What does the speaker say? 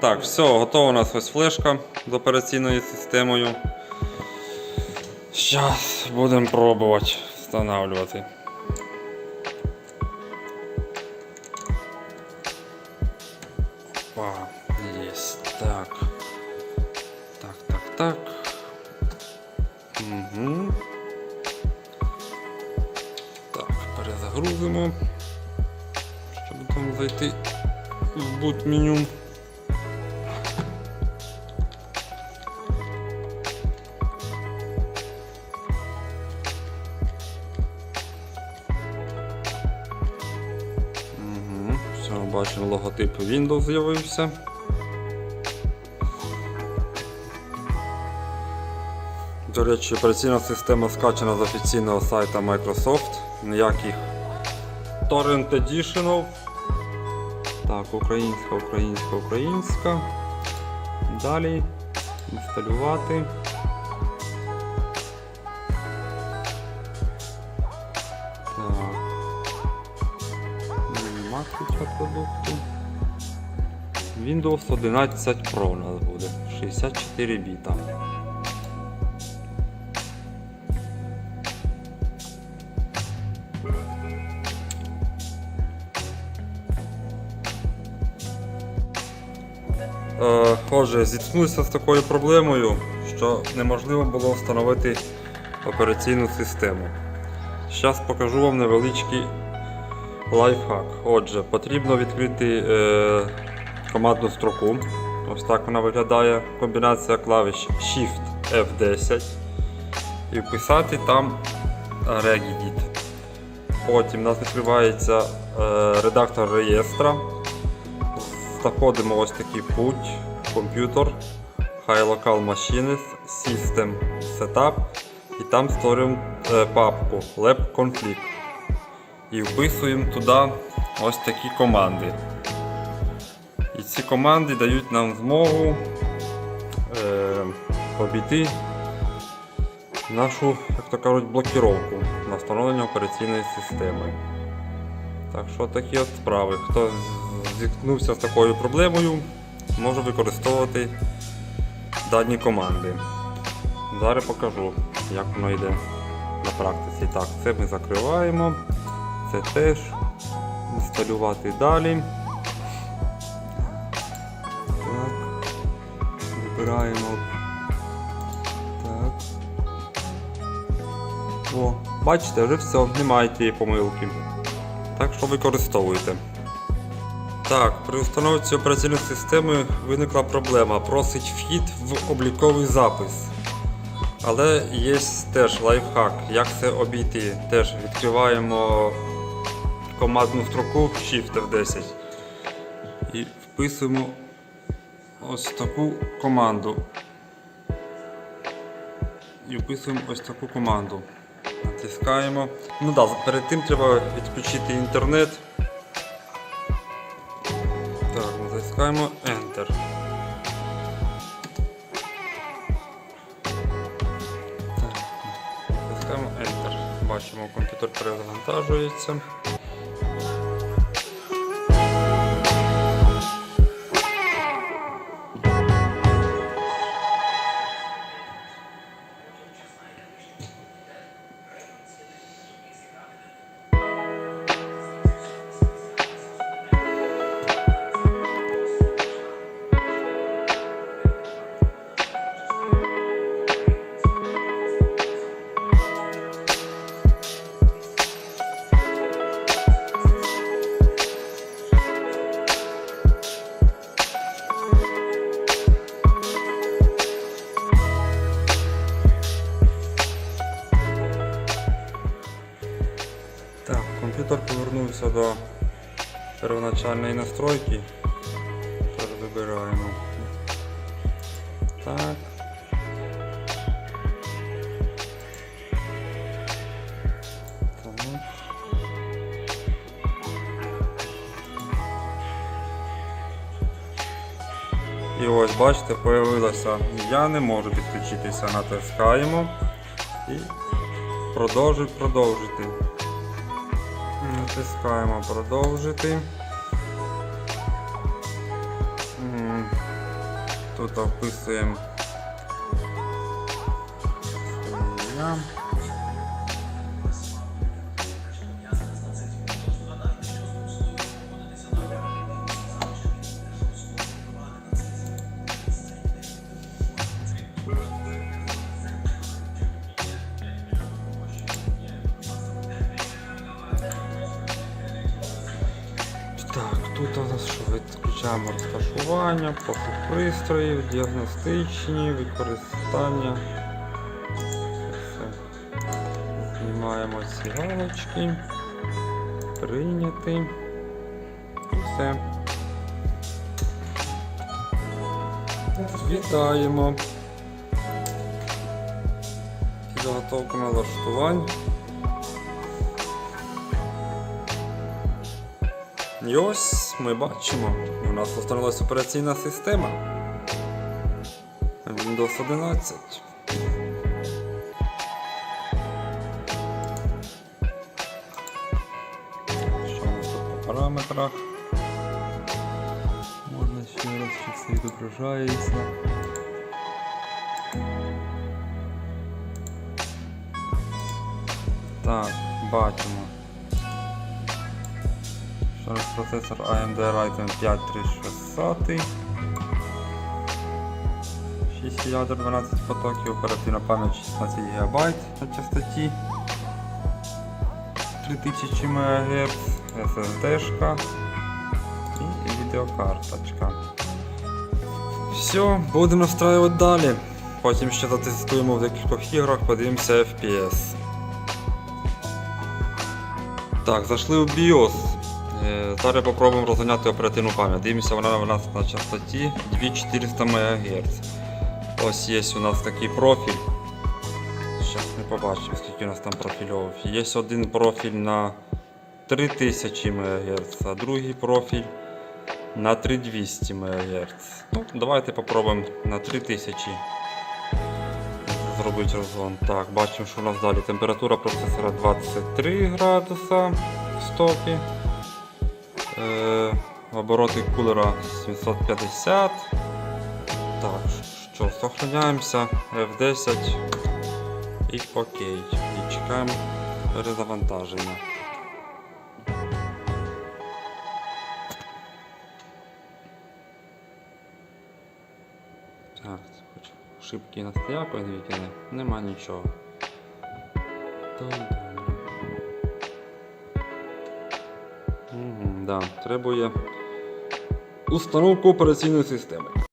Так, все, готова у нас ось флешка з операційною системою. Зараз будемо пробувати встановлювати. Опа, есть. Так. Так, так, так. Угу. Так, перезагрузимо. Щоб там зайти в boot меню. Логотип Windows з'явився. До речі, операційна система скачана з офіційного сайту Microsoft. Ніяких Torrent Edition. Так, українська, українська, українська. Далі інсталювати. Так. Нема ключа продукту. Windows 11 Pro у нас буде. 64 біта. Е, Отже, зіткнувся з такою проблемою, що неможливо було встановити операційну систему. Зараз покажу вам невеличкий лайфхак. Отже, потрібно відкрити е, командну строку. Ось так вона виглядає. Комбінація клавіш Shift F10 і вписати там Regedit. Потім у нас відкривається е, редактор реєстра. Знаходимо ось такий путь, комп'ютер, High Local Machines, System Setup і там створюємо е, папку Lab. І вписуємо туди ось такі команди. І ці команди дають нам змогу е, обійти нашу, як то кажуть, блокіровку на встановлення операційної системи. Так що такі от справи. Хто зіткнувся з такою проблемою, може використовувати дані команди. Зараз покажу, як воно йде на практиці. Так, це ми закриваємо, це теж інсталювати далі. Вибираємо. Так. О, бачите, вже все, немає тієї помилки. Так що використовуйте. Так, при установці операційної системи виникла проблема. Просить вхід в обліковий запис. Але є теж лайфхак, як це обійти. Теж відкриваємо командну строку Shift F10 і вписуємо ось таку команду. І вписуємо ось таку команду. Натискаємо. Ну да, перед тим треба відключити інтернет. Так, натискаємо Enter. Натискаємо Enter. Бачимо, комп'ютер перезавантажується. Повернувся до первоначальної настройки. Тепер вибираємо. Так. І ось бачите, появилося. Я не можу підключитися, натискаємо і продовжуй продовжити. Натискаємо продовжити. Тут вписуємо тут у нас що відключаємо розташування, похід пристроїв, діагностичні, використання. Знімаємо ці галочки. Прийняти. Все. Вітаємо. Підготовка налаштувань. І ось ми бачимо, у нас встановилась операційна система Windows 11. Що у нас тут по параметрах? Можна ще раз, чи все відображається. Так, бачимо. Що раз процесор AMD Ryzen 5 3600. 6 ядер 12 потоків, оперативна пам'ять 16 ГБ на частоті 3000 МГц, SSD і відеокарточка. Все, будемо настраювати далі. Потім ще затестуємо в декількох іграх, подивимося FPS. Так, зайшли в BIOS. Е, Зараз попробуємо розганяти оперативну пам'ять. Дивимося, вона у нас на частоті 2400 МГц. Ось є у нас такий профіль. Зараз не побачимо, скільки у нас там профільов. Є один профіль на 3000 МГц, а другий профіль на 3200 МГц. Ну, давайте попробуємо на 3000 зробити розгон. Так, бачимо, що у нас далі температура процесора 23 градуса в стопі. Е, обороти кулера 750. Так, що, сохраняємося F10 і окей. І чекаємо перезавантаження. Так, хоч шибки на стояку не нема нічого. Угу, да, требує установку операційної системи.